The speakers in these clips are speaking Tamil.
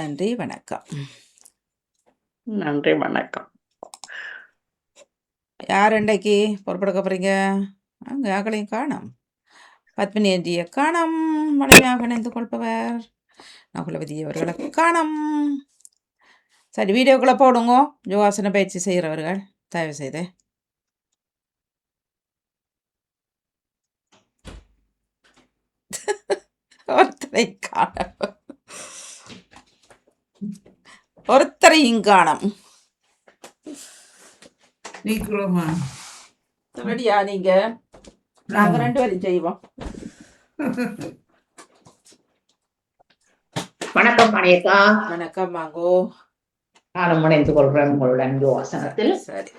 நன்றி வணக்கம். நன்றி வணக்கம். யார் இன்றைக்கு பொறுப்படுக்க போறீங்க? அங்கே யாக்களையும் காணோம். பத்மினி ஆண்டியை காணோம் மழையாக இணைந்து கொள்பவர். நகுலவதி அவர்களை காணோம். சரி வீடியோக்குள்ளே போடுங்க. யோகாசன பயிற்சி செய்கிறவர்கள் தயவு செய்து ஒருத்தரை காணோம். ஒருத்தரையும் காணோம். நீக்குறோமா ரெடியா நீங்க? நாங்க ரெண்டு பேரும் செய்வோம். வணக்கம் மணியக்கா. வணக்கம் மாங்கோ. நானும் இணைந்து கொள்கிறேன் உங்களுடன் யோசனத்தில் சரி.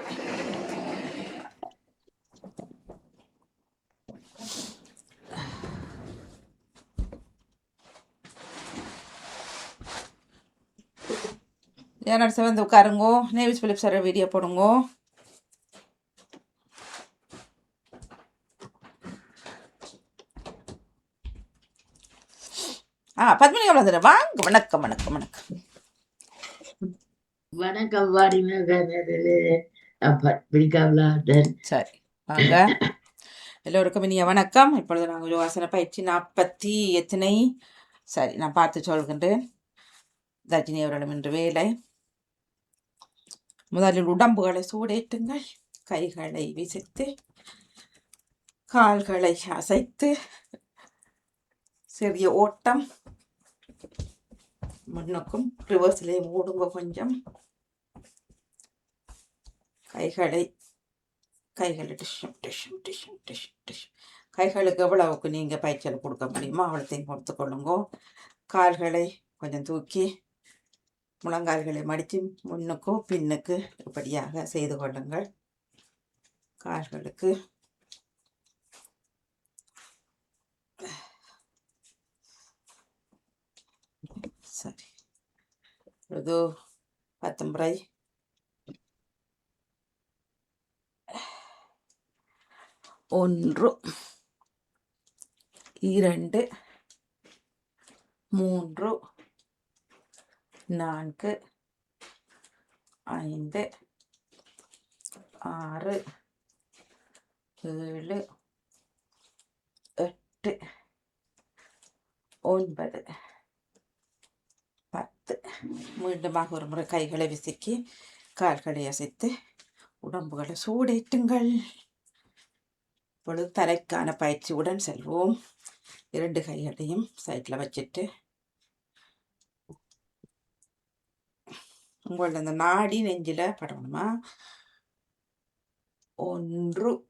ஏன்னா வந்து உட்காருங்கோ. நேவிஸ் பிலிப் சார் வீடியோ போடுங்கோ. ஆ பத்மினி வந்துடு வாங்க வணக்கம் வணக்கம் வணக்கம். வணக்கம் பத்திரிகாவிலாளர் சரி வாங்க. எல்லோருக்கும் இனிய வணக்கம். இப்பொழுது நாங்கள் யோகாசன பயிற்சி நாற்பத்தி எத்தனை. சரி நான் பார்த்து சொல்கின்றேன். தஜினி அவர்களிடம் இன்று வேலை. முதலில் உடம்புகளை சூடேற்றுங்கள். கைகளை விசித்து கால்களை அசைத்து சிறிய ஓட்டம். முன்னுக்கும் ரிவர்ஸ்லேயே மூடுங்க கொஞ்சம். கைகளை கைகளை டிஷ்ஷம் டிஷ்ஷம் டிஷ்ஷம் டிஷ்ஷம் டிஷ்ஷம். கைகளுக்கு எவ்வளவுக்கு நீங்கள் பயிற்சியில் கொடுக்க முடியுமோ அவ்வளோத்தையும் கொடுத்துக்கொள்ளுங்க கால்களை கொஞ்சம் தூக்கி முழங்கால்களை மடித்து முன்னுக்கு பின்னுக்கு இப்படியாக செய்து கொள்ளுங்கள். கால்களுக்கு. சரி. இப்பொழுது பத்து முறை ஒன்று. இரண்டு. மூன்று. நான்கு ஐந்து ஆறு ஏழு எட்டு ஒன்பது பத்து. மீண்டுமாக ஒரு முறை கைகளை விசுக்கி கால்களை அசைத்து உடம்புகளை சூடேற்றுங்கள். இப்பொழுது தலைக்கான பயிற்சியுடன் செல்வோம். இரண்டு கைகளையும் சைட்டில் வச்சுட்டு உங்களோட அந்த நாடி நெஞ்சில் படணுமா? ஒன்று.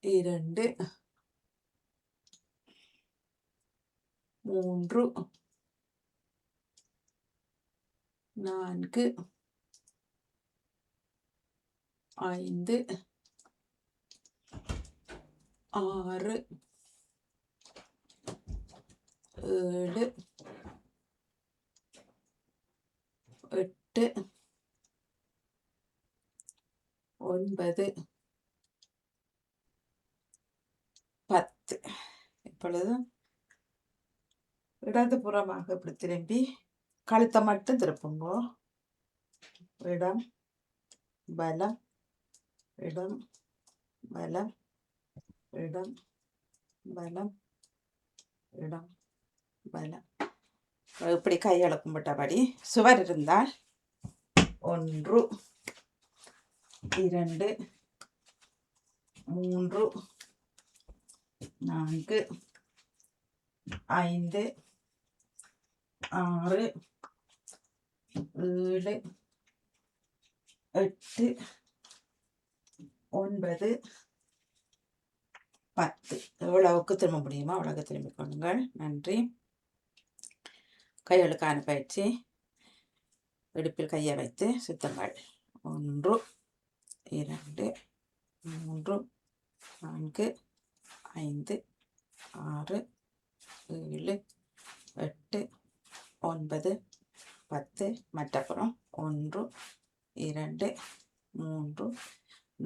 இரண்டு. மூன்று. நான்கு. ஐந்து. ஆறு. ஏழு. எட்டு ஒன்பது பத்து. இப்பொழுது இடதுபுறமாக இப்படி திரும்பி கழுத்தை மட்டும் திருப்புங்கோ. இடம் பலம் இடம் பலம் இடம் பலம் இடம் பலம். இப்படி கையால் கும்பிட்டபடி சுவர் இருந்தால் ஒன்று இரண்டு மூன்று நான்கு ஐந்து ஆறு ஏழு எட்டு ஒன்பது பத்து. எவ்வளவுக்கு திரும்ப முடியுமோ அவ்வளவுக்கு திரும்பிக் கொள்ளுங்கள். நன்றி. கைகளுக்கான பயிற்சி இடுப்பில் கையை வைத்து சுத்தங்கள். ஒன்று இரண்டு மூன்று நான்கு ஐந்து ஆறு ஏழு எட்டு ஒன்பது பத்து மற்றப்புறம் ஒன்று இரண்டு மூன்று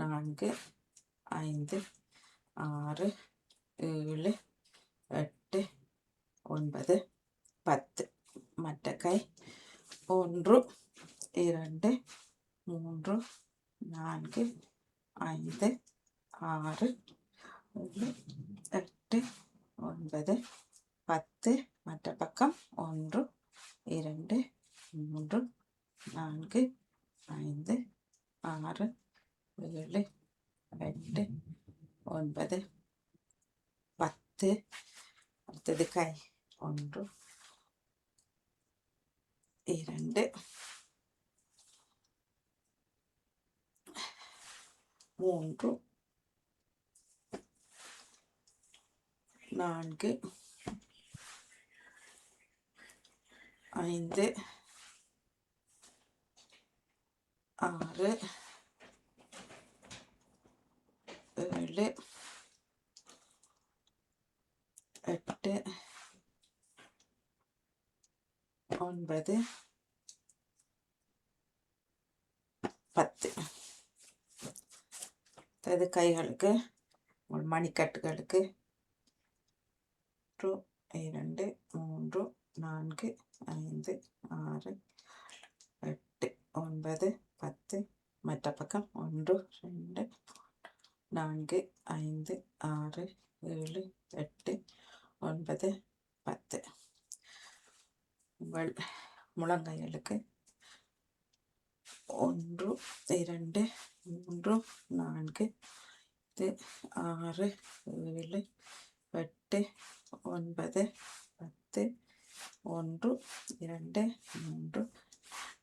நான்கு ஐந்து ஆறு ஏழு எட்டு ஒன்பது பத்து. கை ஒன்று இரண்டு மூன்று நான்கு ஐந்து ஆறு ஏழு எட்டு ஒன்பது பத்து மற்ற பக்கம் ஒன்று இரண்டு மூன்று நான்கு ஐந்து ஆறு ஏழு எட்டு ஒன்பது பத்து அடுத்தது கை ஒன்று ரெண்டு மூன்று நான்கு ஐந்து ஆறு ஏழு எட்டு ஒன்பது பத்து. அது கைகளுக்கு உங்கள் மணிக்கட்டுகளுக்கு ஒன்று இரண்டு மூன்று நான்கு ஐந்து ஆறு எட்டு ஒன்பது பத்து மற்ற பக்கம் ஒன்று ரெண்டு நான்கு ஐந்து ஆறு ஏழு எட்டு ஒன்பது பத்து. உங்கள் முழங்கைகளுக்கு ஒன்று இரண்டு மூன்று நான்கு ஐந்து ஆறு ஏழு எட்டு ஒன்பது பத்து ஒன்று இரண்டு மூன்று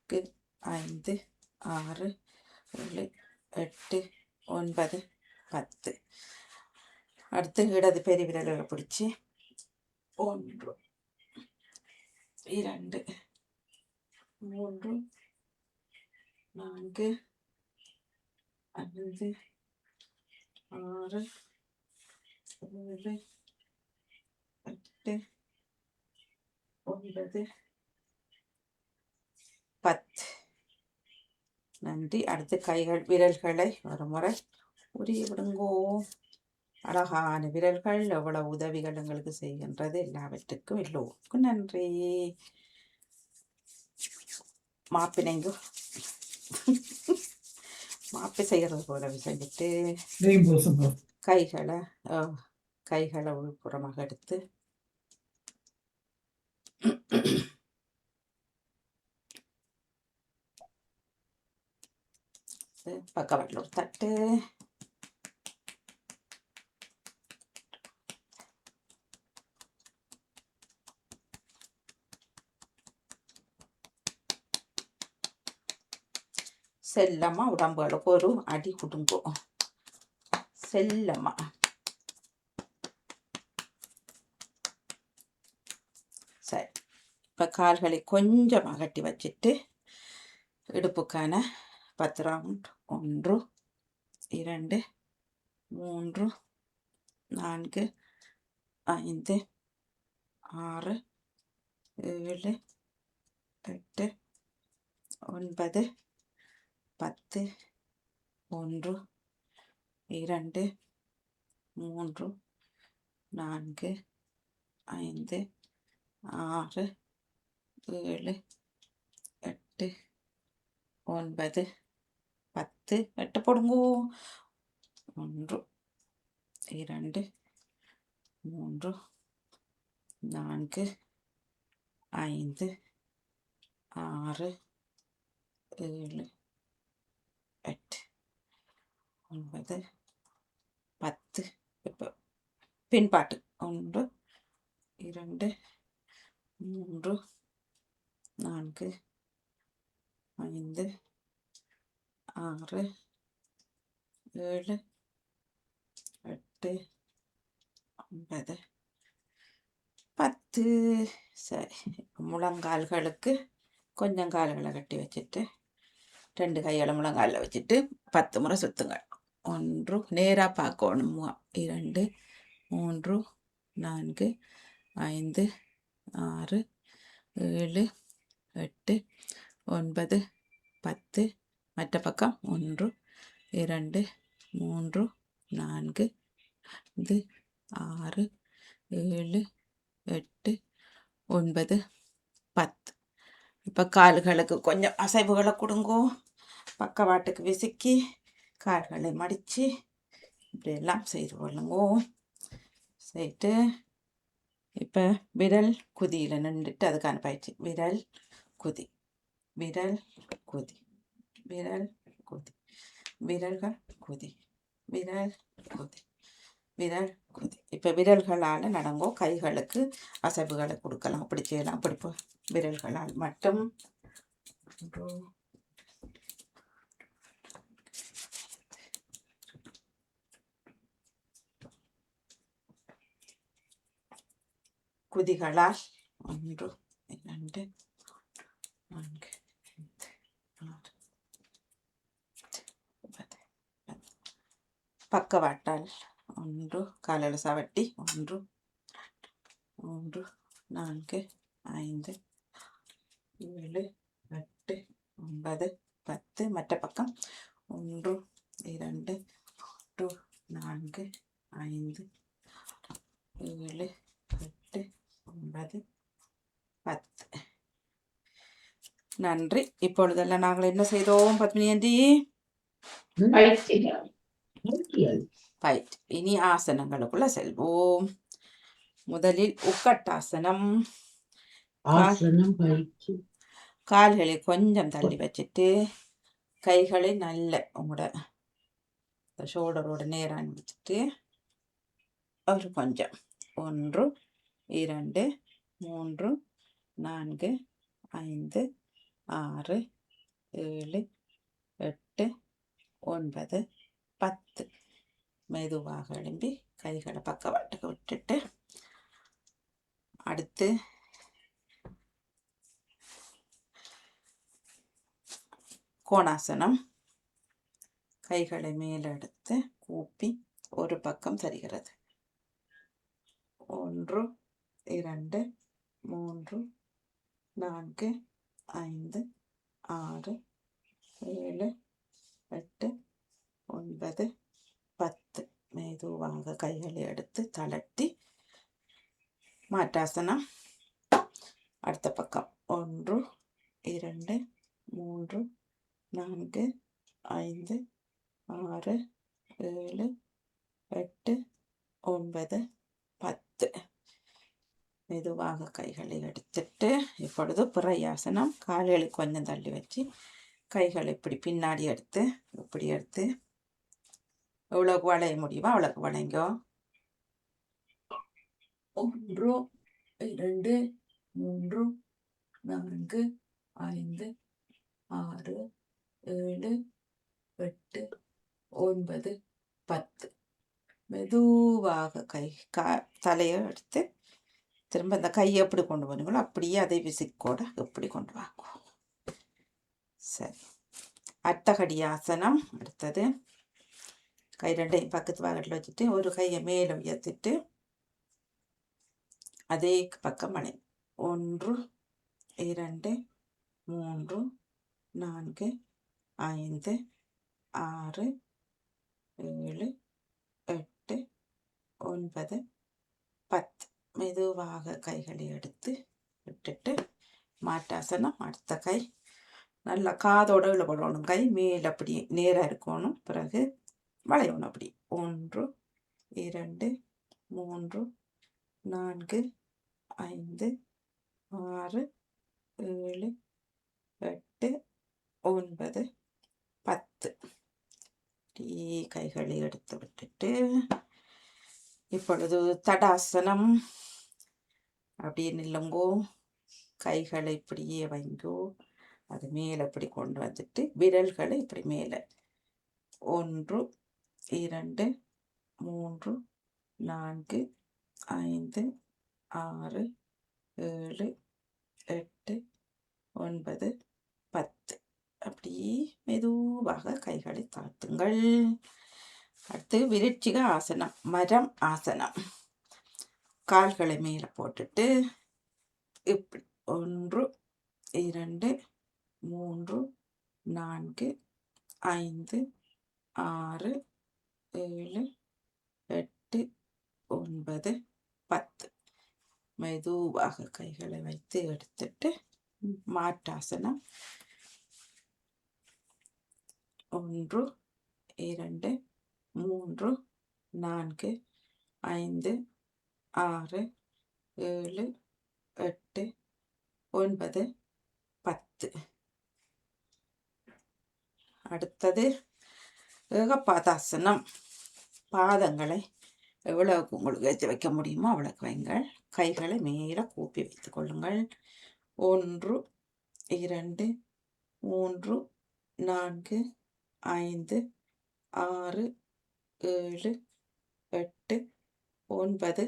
நான்கு ஐந்து ஆறு ஏழு எட்டு ஒன்பது பத்து அடுத்து இடது பெரிய விரல்களை பிடிச்சி ஒன்று இரண்டு மூன்று நான்கு ஐந்து ஆறு ஏழு எட்டு ஒன்பது பத்து நன்றி அடுத்து கைகள் விரல்களை ஒரு முறை உரிய விடுங்கோ அழகான விரல்கள் எவ்வளவு உதவிகள் எங்களுக்கு செய்கின்றது எல்லாவற்றுக்கும் எல்லோருக்கும் நன்றி மாப்பினைங்கோ மாப்பி செய்கிறது போல செஞ்சுட்டு கைகளை கைகளை உள்புறமாக எடுத்து பக்கவாட்டில் ஒரு தட்டு. செல்லம்மா உடம்புகளுக்கு ஒரு அடி குடும்போ செல்லம்மா சரி. இப்போ கால்களை கொஞ்சம் அகட்டி வச்சுட்டு இடுப்புக்கான பத்து ரவுண்ட் ஒன்று இரண்டு மூன்று நான்கு ஐந்து ஆறு ஏழு எட்டு ஒன்பது பத்து ஒன்று இரண்டு மூன்று நான்கு ஐந்து ஆறு ஏழு எட்டு ஒன்பது பத்து எட்டு போடுங்கோ. ஒன்று இரண்டு மூன்று நான்கு ஐந்து ஆறு ஏழு எட்டு ஒன்பது பத்து இப்போ பின்பாட்டு. ஒன்று இரண்டு மூன்று நான்கு ஐந்து ஆறு ஏழு எட்டு ஒன்பது. பத்து. சரி. முழங்கால்களுக்கு கொஞ்சம் கால்களை கட்டி வச்சுட்டு ரெண்டு கைகளை முழங்காலில் வச்சுட்டு பத்து முறை சுத்துங்க. ஒன்று நேராக பார்க்கணும் இரண்டு மூன்று நான்கு ஐந்து ஆறு ஏழு எட்டு ஒன்பது பத்து மற்ற பக்கம் ஒன்று இரண்டு மூன்று நான்கு ஐந்து ஆறு ஏழு எட்டு ஒன்பது பத்து. இப்போ கால்களுக்கு கொஞ்சம் அசைவுகளை கொடுங்கோ. பக்கவாட்டுக்கு விசுக்கி கால்களை மடித்து இப்படியெல்லாம் செய்து கொள்ளுங்கோ. செய்துட்டு இப்போ விரல் குதியில் நின்றுட்டு அதுக்கான பயிற்சி. விரல் குதி. விரல் குதி. விரல் குதி. விரல்கள் குதி. விரல் குதி. விரல் குதி. இப்போ விரல்களால் நடங்கோ. கைகளுக்கு அசைவுகளை கொடுக்கலாம். அப்படி செய்யலாம். அப்படி விரல்களால் மட்டும். குதிகளால் ஒன்று இரண்டு நான்கு ஐந்து ஆறு பக்கவாட்டால் ஒன்று காலில் சவட்டி ஒன்று மூன்று நான்கு ஐந்து ஏழு எட்டு ஒன்பது பத்து. மற்ற பக்கம் ஒன்று இரண்டு மூன்று நான்கு ஐந்து ஏழு எட்டு ஒன்பது பத்து நன்றி. இப்பொழுதெல்லாம் நாங்கள் என்ன செய்தோம் பத்மினி ஆண்டி? பயிற்சிகள். நூற்றியல் பயிற்சி. இனி ஆசனங்களுக்குள்ள செல்வோம். முதலில் உக்கட்டாசனம். கால்களை கொஞ்சம் தள்ளி வச்சுட்டு கைகளை நல்ல உங்களோட ஷோல்டரோட நேராக வச்சுட்டு ஒரு கொஞ்சம். ஒன்று இரண்டு மூன்று நான்கு ஐந்து ஆறு ஏழு எட்டு ஒன்பது பத்து மெதுவாக எழும்பி கைகளை பக்கவாட்டுக்கு விட்டுட்டு அடுத்து கோணாசனம் கைகளை மேலெடுத்து கூப்பி ஒரு பக்கம் சரிகிறது ஒன்று இரண்டு மூன்று நான்கு ஐந்து ஆறு ஏழு எட்டு ஒன்பது பத்து. மெதுவாக கைகளை எடுத்து தளர்த்தி மாட்டாசனம் அடுத்த பக்கம். ஒன்று இரண்டு மூன்று நான்கு ஐந்து ஆறு ஏழு எட்டு ஒன்பது பத்து. மெதுவாக கைகளை எடுத்துட்டு இப்பொழுது பிறையாசனம் கால்களை கொஞ்சம் தள்ளி வச்சு கைகளை இப்படி பின்னாடி எடுத்து இப்படி எடுத்து எவ்வளோக்கு வளைய முடியுமோ அவ்வளோக்கு வளைங்கோ. ஒன்று இரண்டு மூன்று நான்கு ஐந்து ஆறு ஏழு எட்டு ஒன்பது பத்து. மெதுவாக கை கா தலையை எடுத்து திரும்ப இந்த கையை எப்படி கொண்டு போனீங்களோ அப்படியே அதை விசிக்கோட எப்படி கொண்டு வாங்க. சரி. அட்டகடி ஆசனம் அடுத்தது. கை ரெண்டையும் பக்கத்து பாக்கெட்டில் வச்சுட்டு ஒரு கையை மேலே உயர்த்திட்டு அதே பக்கம் மணி ஒன்று இரண்டு மூன்று நான்கு ஐந்து ஆறு ஏழு எட்டு ஒன்பது பத்து. மெதுவாக கைகளை எடுத்து விட்டுட்டு மாட்டாசனம் அடுத்த கை. நல்லா காதோட இழுபடணும் கை மேல் அப்படி நேராக இருக்கணும். பிறகு வளையணும் அப்படி. ஒன்று இரண்டு மூன்று நான்கு ஐந்து ஆறு ஏழு எட்டு ஒன்பது பத்து. கைகளை எடுத்து விட்டுட்டு இப்பொழுது தடாசனம். அப்படியே நில்லுங்கோ. கைகளை இப்படியே வைங்கோ. அது மேலே இப்படி கொண்டு வந்துட்டு விரல்களை இப்படி மேலே. ஒன்று இரண்டு மூன்று நான்கு ஐந்து ஆறு ஏழு எட்டு ஒன்பது பத்து. அப்படியே மெதுவாக கைகளை தாழ்த்துங்கள் அடுத்து விருட்சிக ஆசனம் மரம் ஆசனம். கால்களை மேலே போட்டுட்டு இப்படி ஒன்று இரண்டு மூன்று நான்கு ஐந்து ஆறு ஏழு எட்டு ஒன்பது பத்து. மெதுவாக கைகளை வைத்து எடுத்துட்டு மாட்டாசனம் ஒன்று இரண்டு மூன்று நான்கு ஐந்து ஆறு ஏழு எட்டு ஒன்பது பத்து. அடுத்தது ஏகபாதாசனம். பாதங்களை எவ்வளவுக்கு உங்களுக்கு வச்சு வைக்க முடியுமோ அவ்வளோக்கு வைங்கள் கைகளை மேலே கூப்பி வைத்து கொள்ளுங்கள். ஒன்று இரண்டு மூன்று நான்கு ஐந்து ஆறு ஏழு எட்டு ஒன்பது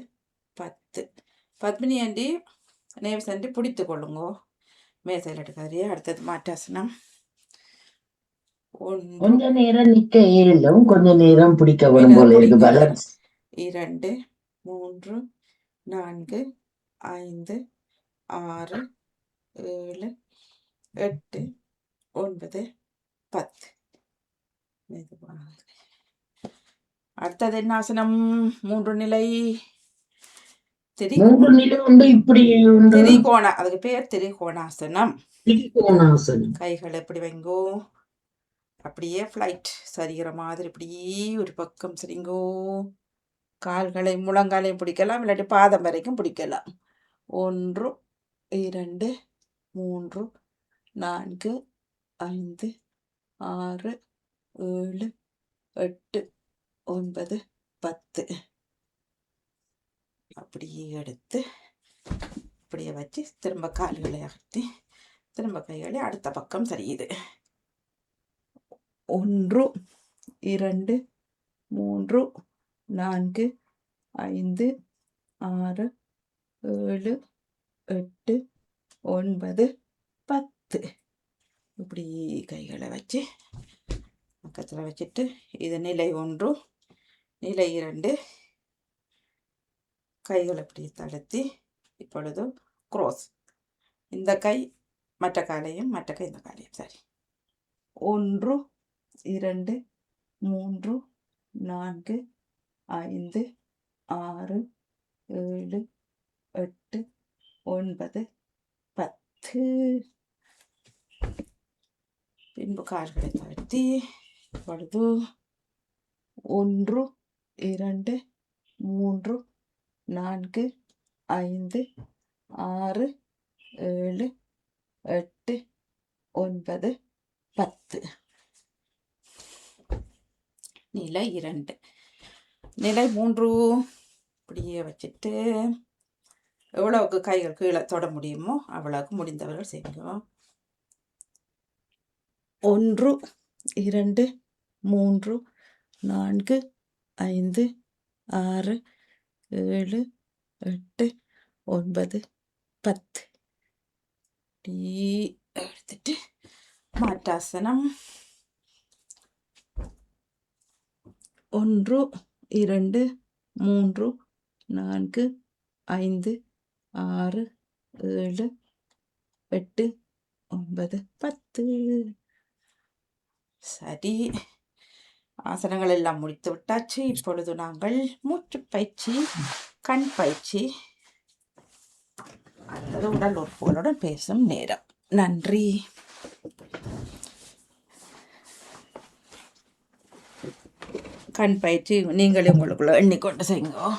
பத்து. பத்மினி ஆண்டி நேவு சண்டி பிடித்து கொள்ளுங்கோ. மேசையில் எடுக்காதே அடுத்தது மாட்டாசனம் கொஞ்ச நேரம் நிக்க ஏழும் கொஞ்ச நேரம் பிடிக்க வரும் போல இருக்கு. பேலன்ஸ் இரண்டு மூன்று நான்கு ஐந்து ஆறு ஏழு எட்டு ஒன்பது பத்து. மெதுவாக. அடுத்தது என்ன ஆசனம் மூன்று நிலை திரிகோண அதுக்கு பேர் திரிகோணாசனம். கைகள் எப்படி வைங்கோ? அப்படியே ஃப்ளைட் சரிகிற மாதிரி இப்படியே ஒரு பக்கம் சரிங்கோ. கால்களை முழங்காலையும் பிடிக்கலாம் இல்லாட்டி பாதம் வரைக்கும் பிடிக்கலாம். ஒன்று இரண்டு மூன்று நான்கு ஐந்து ஆறு ஏழு எட்டு. ஒன்பது பத்து. அப்படியே எடுத்து இப்படியே வச்சு திரும்ப கால்களை அகற்றி திரும்ப கைகளை அடுத்த பக்கம் சரியுது. ஒன்று இரண்டு மூன்று நான்கு ஐந்து ஆறு ஏழு எட்டு ஒன்பது பத்து. இப்படி கைகளை வச்சு பக்கத்தில் வச்சுட்டு இது நிலை ஒன்று நிலை இரண்டு. கைகள் இப்படி தளர்த்தி இப்பொழுது க்ரோஸ் இந்த கை மற்ற காலையும் மற்ற கை இந்த காலையும். சரி. ஒன்று இரண்டு மூன்று நான்கு ஐந்து ஆறு ஏழு எட்டு ஒன்பது பத்து. பின்பு கால்களை தாழ்த்தி இப்பொழுது ஒன்று இரண்டு மூன்று நான்கு ஐந்து ஆறு ஏழு எட்டு ஒன்பது பத்து. நிலை இரண்டு. நிலை மூன்று. இப்படியே வச்சுட்டு எவ்வளவுக்கு கைகள் கீழே தொட முடியுமோ அவ்வளவுக்கு முடிந்தவர்கள் செய்யும் ஒன்று இரண்டு மூன்று நான்கு ஐந்து ஆறு ஏழு எட்டு ஒன்பது பத்து. எடுத்துட்டு மாட்டாசனம். ஒன்று இரண்டு மூன்று நான்கு ஐந்து ஆறு ஏழு எட்டு ஒன்பது பத்து. சரி. ஆசனங்கள் எல்லாம் முடித்து விட்டாச்சு. இப்பொழுது நாங்கள் மூச்சு பயிற்சி கண் பயிற்சி அல்லது உடல் உறுப்புகளுடன் பேசும் நேரம். நன்றி. கண் பயிற்சி நீங்களே உங்களுக்குள்ள எண்ணிக்கொண்டு செய்யுங்க.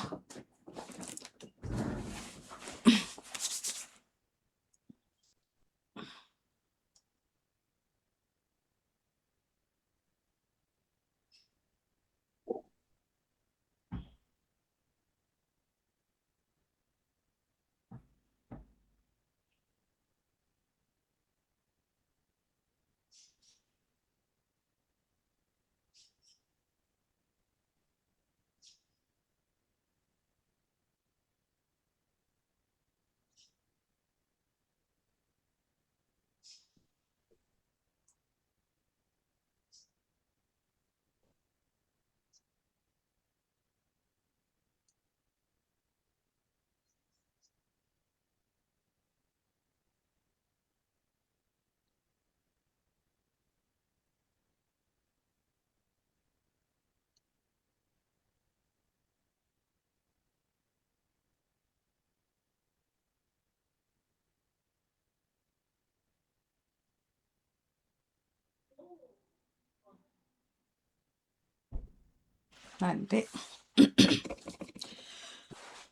நன்றி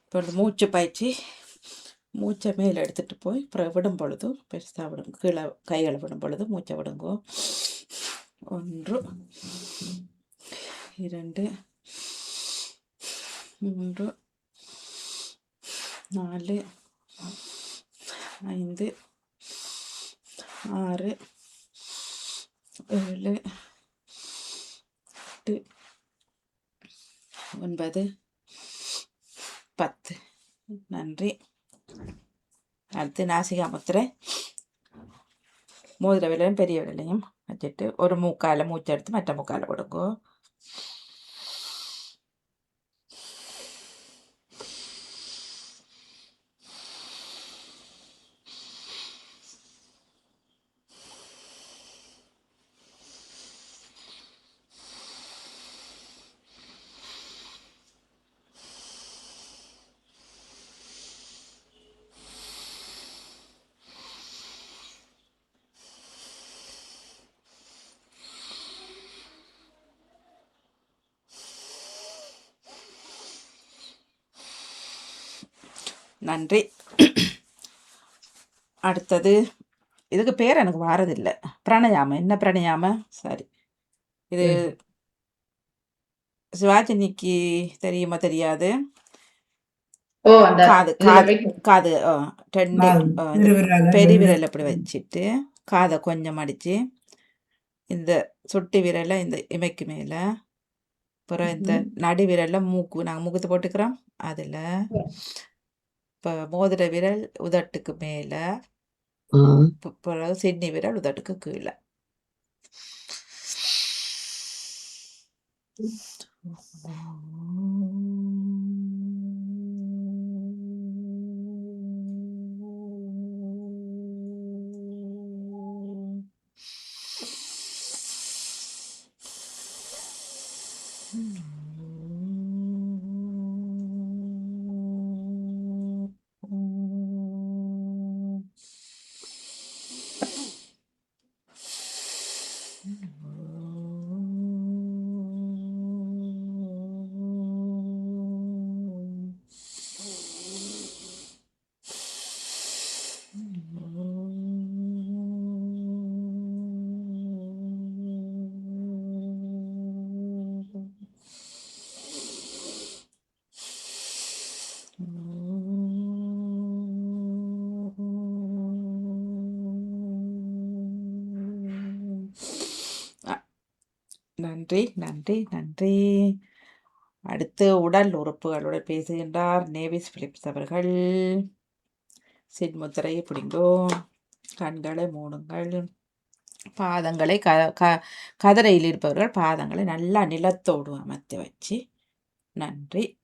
இப்பொழுது மூச்சு பயிற்சி மூச்சை மேலே எடுத்துட்டு போய் அப்புறம் விடும் பொழுது பெருசாக விடுங்க கீழே கைகளை விடும் பொழுது மூச்சை விடுங்கோ ஒன்று இரண்டு மூன்று நாலு ஐந்து ஆறு ஏழு எட்டு ஒன்பது பத்து. நன்றி. அடுத்து நாசிகா முத்திரை மோதிர விரலையும் பெரிய விரலையும் வச்சுட்டு ஒரு மூக்கால மூச்சை எடுத்து மற்ற மூக்கால கொடுக்கும் நன்றி. அடுத்தது இதுக்கு பேர் எனக்கு வாரதில்லை. பிராணயாமம் என்ன பிராணயாமம் சரி. இது சிவாஜினிக்கு தெரியுமா தெரியாது? காது காது. காது ரெண்டு பெரிய விரல் இப்படி வச்சுட்டு காதை கொஞ்சம் அடிச்சு இந்த சுட்டி விரலை இந்த இமைக்கு மேலே அப்புறம் இந்த நடு விரல்ல மூக்கு நாங்கள் மூக்கத்தை போட்டுக்கிறோம் அதில் இப்போ மோதிர விரல் உதட்டுக்கு மேலே. பிறகு சின்னி விரல் உதட்டுக்கு கீழே அ- நன்றி நன்றி நன்றி. அடுத்து உடல் உறுப்புகளுடன் பேசுகின்றார் நேவிஸ் பிலிப்ஸ் அவர்கள். சின்முத்திரையை பிடிங்கோ கண்களை மூடுங்கள். பாதங்களை க க கதரையில் இருப்பவர்கள் பாதங்களை நல்லா நிலத்தோடு அமர்த்தி வச்சு நன்றி.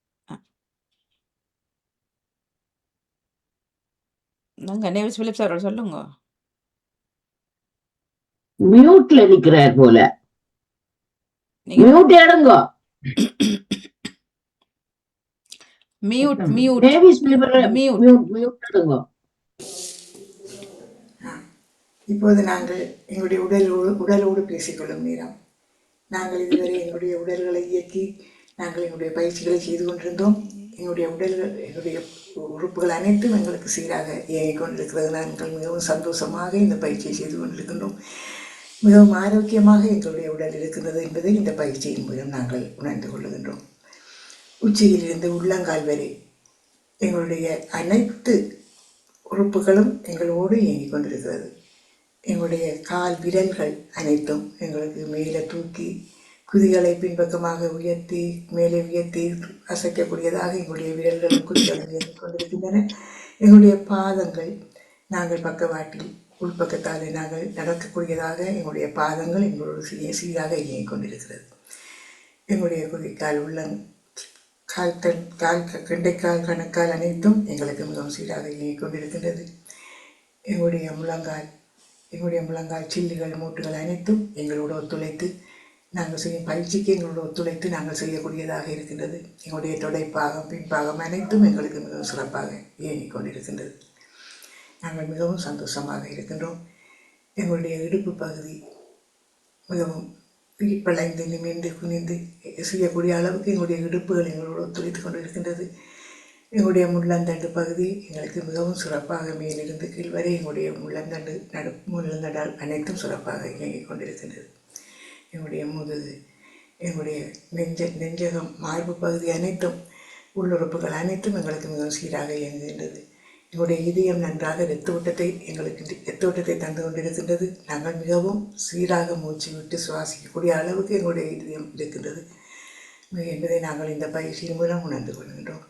நாங்க நேவிஸ் பிலிப்ஸ் அவர்கள் சொல்லுங்க. மியூட்ல நிக்கிறார் போல. மியூட் எடுங்க. Mute mute Davis mute mute mute எடுங்க. இப்போது நாங்கள் எங்களுடைய உடலோடு உடலோடு பேசிக்கொள்ளும் நேரம். நாங்கள் இதுவரை எங்களுடைய உடல்களை இயக்கி நாங்கள் எங்களுடைய பயிற்சிகளை செய்து கொண்டிருந்தோம். எங்களுடைய உடல்கள் எங்களுடைய உறுப்புகள் அனைத்தும் எங்களுக்கு சீராக இயங்கிக் கொண்டிருக்கிறது. நாங்கள் மிகவும் சந்தோஷமாக இந்த பயிற்சியை செய்து கொண்டிருக்கின்றோம். மிகவும் ஆரோக்கியமாக எங்களுடைய உடல் இருக்கிறது என்பதை இந்த பயிற்சியின் மூலம் நாங்கள் உணர்ந்து கொள்ளுகின்றோம். உச்சியிலிருந்து உள்ளங்கால் வரை எங்களுடைய அனைத்து உறுப்புகளும் எங்களோடு இயங்கிக் கொண்டிருக்கிறது. எங்களுடைய கால் விரல்கள் அனைத்தும் எங்களுக்கு மேலே தூக்கி குதிகளை பின்பக்கமாக உயர்த்தி மேலே உயர்த்தி அசைக்கக்கூடியதாக எங்களுடைய விரல்களும் குதிகளை இயங்கிக் கொண்டிருக்கின்றன. எங்களுடைய பாதங்கள் நாங்கள் பக்கவாட்டில் உள்பக்கத்தாலே நாங்கள் நடக்கக்கூடியதாக எங்களுடைய பாதங்கள் எங்களோடு சீ- சீராக இயங்கிக் கொண்டிருக்கிறது. எங்களுடைய குதிக்கால் உள்ளங் கால் தன் கால் க- கெண்டைக்கால் கணக்கால் அனைத்தும் எங்களுக்கு மிகவும் சீராக இயங்கிக் கொண்டிருக்கின்றது. எங்களுடைய முழங்கால் எங்களுடைய முழங்கால் சில்லுகள் மூட்டுகள் அனைத்தும் எங்களோடு ஒத்துழைத்து நாங்கள் செய்யும் பயிற்சிக்கு எங்களோடு ஒத்துழைத்து நாங்கள் செய்யக்கூடியதாக இருக்கின்றது. எங்களுடைய தொடைப்பாகம் பின்பாகம் அனைத்தும் எங்களுக்கு மிகவும் சிறப்பாக இயங்கிக் கொண்டிருக்கின்றது. நாங்கள் மிகவும் சந்தோஷமாக இருக்கின்றோம். எங்களுடைய இடுப்பு பகுதி மிகவும் விழிப்படைந்து நிமிர்ந்து குனிந்து செய்யக்கூடிய அளவுக்கு எங்களுடைய இடுப்புகள் எங்களோடு ஒத்துழைத்து கொண்டு இருக்கின்றது எங்களுடைய முள்ளந்தண்டு பகுதி எங்களுக்கு மிகவும் சிறப்பாக மேலிருந்து கீழ் வரை எங்களுடைய முள்ளந்தண்டு நடு முள்ளந்தண்டால் அனைத்தும் சிறப்பாக இயங்கிக் கொண்டிருக்கின்றது. எங்களுடைய முதுகு எங்களுடைய நெஞ்ச நெஞ்சகம் மார்பு பகுதி அனைத்தும் உள்ளுறுப்புகள் அனைத்தும் எங்களுக்கு மிகவும் சீராக இயங்குகின்றது. எங்களுடைய இதயம் நன்றாக இரத்த ஓட்டத்தை எங்களுக்கு இரத்த ஓட்டத்தை தந்து கொண்டிருக்கின்றது. நாங்கள் மிகவும் சீராக மூச்சு விட்டு சுவாசிக்கக்கூடிய அளவுக்கு எங்களுடைய இதயம் இருக்கின்றது. என்பதை நாங்கள் இந்த பயிற்சியின் மூலம் உணர்ந்து கொள்கின்றோம்.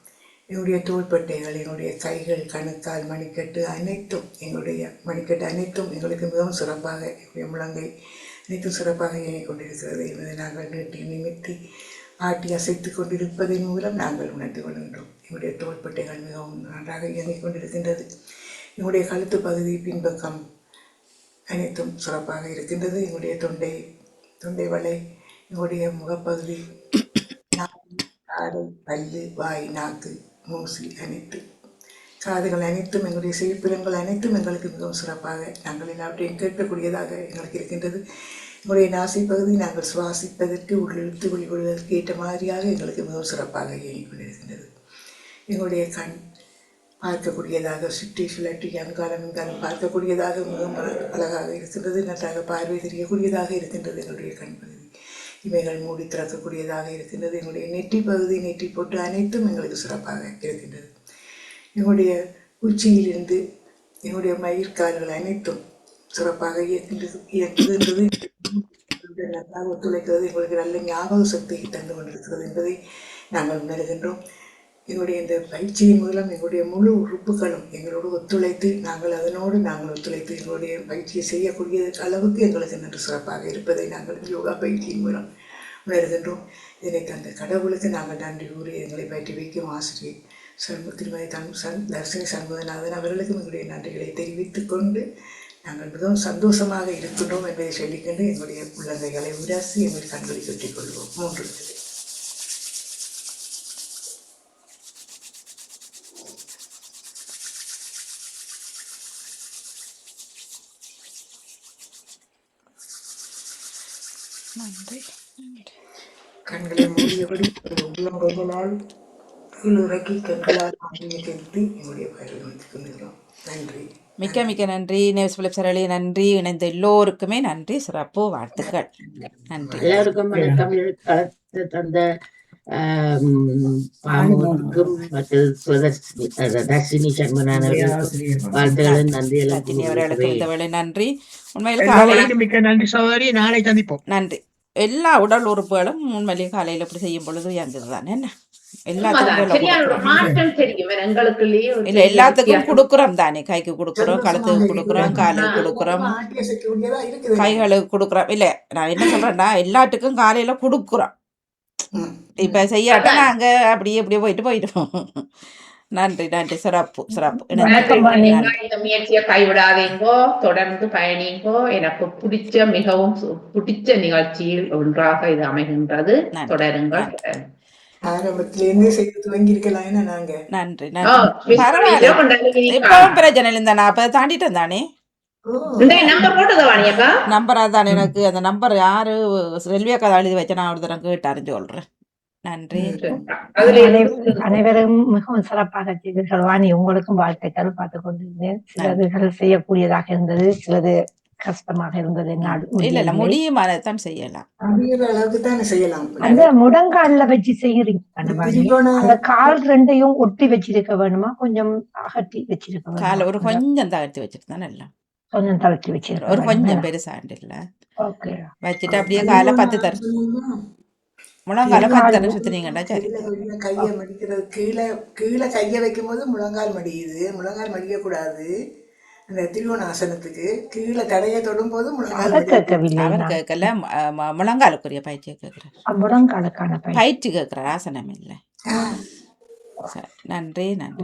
எங்களுடைய தோள்பட்டைகள் எங்களுடைய கைகள் கணுக்கால் மணிக்கட்டு அனைத்தும் எங்களுடைய மணிக்கட்டு அனைத்தும் எங்களுக்கு மிகவும் சிறப்பாக எங்களுடைய முழங்கை அனைத்தும் சிறப்பாக இயங்கிக் கொண்டிருக்கிறது. என்பதை நாங்கள் நீட்டி நிமித்தி ஆட்டி அசைத்து கொண்டிருப்பதன் மூலம் நாங்கள் உணர்ந்து கொள்கின்றோம். எங்களுடைய தோள்பட்டைகள் மிகவும் நன்றாக இயங்கிக் கொண்டிருக்கின்றது. என்னுடைய கழுத்து பகுதி பின்பக்கம் அனைத்தும் சிறப்பாக இருக்கின்றது. என்னுடைய தொண்டை தொண்டை வலை என்னுடைய முகப்பகுதி நாக்கு, பல்லு வாய் நாக்கு மூசி அனைத்து காதுகள் அனைத்தும் எங்களுடைய செவிப்புலங்கள் அனைத்தும் எங்களுக்கு மிகவும் சிறப்பாக நாங்கள் எல்லாவற்றையும் கேட்கக்கூடியதாக எங்களுக்கு இருக்கின்றது. எங்களுடைய நாசி பகுதி நாங்கள் சுவாசிப்பதற்கு உள்ளிழுத்து வெளிவிடுவதற்கு ஏற்ற மாதிரியாக எங்களுக்கு மிகவும் சிறப்பாக இயங்கிக் கொண்டிருக்கின்றது. எங்களுடைய கண் பார்க்கக்கூடியதாக சுற்றி சுழற்றி அங்காலம் இங்காலம் பார்க்கக்கூடியதாக மிகவும் அழகாக இருக்கின்றது நன்றாக பார்வை தெரியக்கூடியதாக இருக்கின்றது எங்களுடைய கண் பகுதி. இவைகள் மூடி திறக்கக்கூடியதாக இருக்கின்றது எங்களுடைய நெற்றி பகுதி நெற்றி போட்டு அனைத்தும் எங்களுக்கு சிறப்பாக இருக்கின்றது. எங்களுடைய உச்சியிலிருந்து எங்களுடைய மயிர்கால்கள் அனைத்தும் சிறப்பாக இயக்கின்றது இயக்குகின்றது நன்றாக ஒத்துழைக்கிறது எங்களுக்கு நல்ல ஞாபக சக்தியை தந்து கொண்டிருக்கிறது என்பதை நாங்கள் உணர்கின்றோம். எங்களுடைய இந்த பயிற்சியின் மூலம் எங்களுடைய முழு உறுப்புகளும் எங்களோடு ஒத்துழைத்து நாங்கள் அதனோடு நாங்கள் ஒத்துழைத்து எங்களுடைய பயிற்சியை செய்யக்கூடிய அளவுக்கு எங்களுக்கு நன்று சிறப்பாக இருப்பதை நாங்கள் யோகா பயிற்சியின் மூலம் உணர்கின்றோம். இதனை தந்த கடவுளுக்கு நாங்கள் நன்றி கூறி எங்களை பயிற்சி வைக்கும் ஆசிரியர் சண்மு திருமதி தன் சன் தர்சினி சண்முகநாதன் அவர்களுக்கும் எங்களுடைய நன்றிகளை தெரிவித்துக்கொண்டு நாங்கள் மிகவும் சந்தோஷமாக இருக்கின்றோம் என்பதை சொல்லிக்கொண்டு எங்களுடைய உள்ளங்கைகளை உராசி எங்கள் கண்களை சுற்றிக் கொள்வோம் மூன்று நிமிடம். நன்றி கண்களை மூடியபடி உள்ளங்கைகளால் கீழிறக்கி கண்களால் ஆண்டியை தெரிவித்து எங்களுடைய பயிரை வைத்துக் கொள்கிறோம் நன்றி மிக்க மிக்க நன்றி. நேவ்ஸ் பிலிப் சரளி நன்றி. இணைந்த எல்லோருக்குமே நன்றி. சிறப்பு வாழ்த்துக்கள். நன்றி. எல்லாருக்கும் வணக்கம். தந்த தர்ஷினி ரஜினி அவர்களுக்கு நன்றி. உண்மையில் காலை எல்லோருக்கும் மிக்க நன்றி. சகோதரி நாளை சந்திப்போம். நன்றி. எல்லா உடல் உறுப்புகளும் உண்மையிலேயே காலையில் இப்படி செய்யும் பொழுது தானே என்ன? இல்ல எல்லாத்துக்கும். கொடுக்குறோம் தானே. கைக்கு கொடுக்குறோம் கழுத்துக்கு கொடுக்குறோம். காலுக்கு. கொடுக்குறோம். கைகளுக்கு கொடுக்குறோம். இல்ல நான் என்ன சொல்றேன்னா எல்லாத்துக்கும் காலையில கொடுக்குறோம். இப்ப செய்யாட்ட நாங்க அப்படியே அப்படியே போயிட்டு போயிட்டோம் நன்றி நன்றி. சிறப்பு சிறப்பு. இந்த முயற்சியை கைவிடாதீங்கோ தொடர்ந்து பயணிங்கோ. எனக்கு பிடிச்ச மிகவும் பிடிச்ச நிகழ்ச்சியில் ஒன்றாக இது அமைகின்றது. தொடருங்கள். ஆரம்பத்திலேருந்தே செய்து துவங்கி இருக்கலாம் என்ன நாங்க? நன்றி பரவாயில்ல. இப்பவும் பிரச்சனை இல்லை நாற்பது தாண்டிட்டேன் தானே நம்பர் போட்டதா வாணியக்கா நம்பரா தான் எனக்கு. அந்த நம்பர் யாரு? செல்வியா கதை எழுதி வச்ச நான் ஒரு தரம் கேட்டாருன்னு சொல்றேன். நன்றி. அனைவரும் மிகவும் சிறப்பாக செய்தீர்கள். வாணி உங்களுக்கும் வாழ்த்துக்கள். பார்த்துக் கொண்டிருந்தேன் சிலதுகள் செய்யக்கூடியதாக இருந்தது. சிலது கஷ்டமாக இருந்தது என்னால் இல்ல முடியவில்லை. முடியுமானதான் செய்யலாம். அந்த முடங்கால்ல வச்சு செய்யறீங்க அந்த கால் ரெண்டையும் ஒட்டி வச்சிருக்க வேணுமா? கொஞ்சம் அகட்டி வச்சிருக்க காலை ஒரு கொஞ்சம். தகர்த்தி வச்சுட்டு தான் எல்லாம் கொஞ்சம் தளர்த்தி வச்சிருக்க ஒரு கொஞ்சம்? பெருசாண்டு இல்ல. ஓகே. வச்சுட்டு அப்படியே காலை பத்து தர முழங்கால பத்து தர சுத்துனீங்கன்னா சரி. கையை மடிக்கிறது. கீழே கீழே கையை வைக்கும் போது முழங்கால் மடியுது. முழங்கால் மடிக்க கூடாது அந்த திரிகோண ஆசனத்துக்கு கீழே தடையை தொடும் போது முழங்கால் கேட்கவில்லை அவர். கேட்கல. முழங்காலுக்குரிய பயிற்சியை கேட்கிறார். அ, முடங்காலுக்கான பயிற்சி. கேட்கிறார் ஆசனம் இல்லை. நன்றி நன்றி.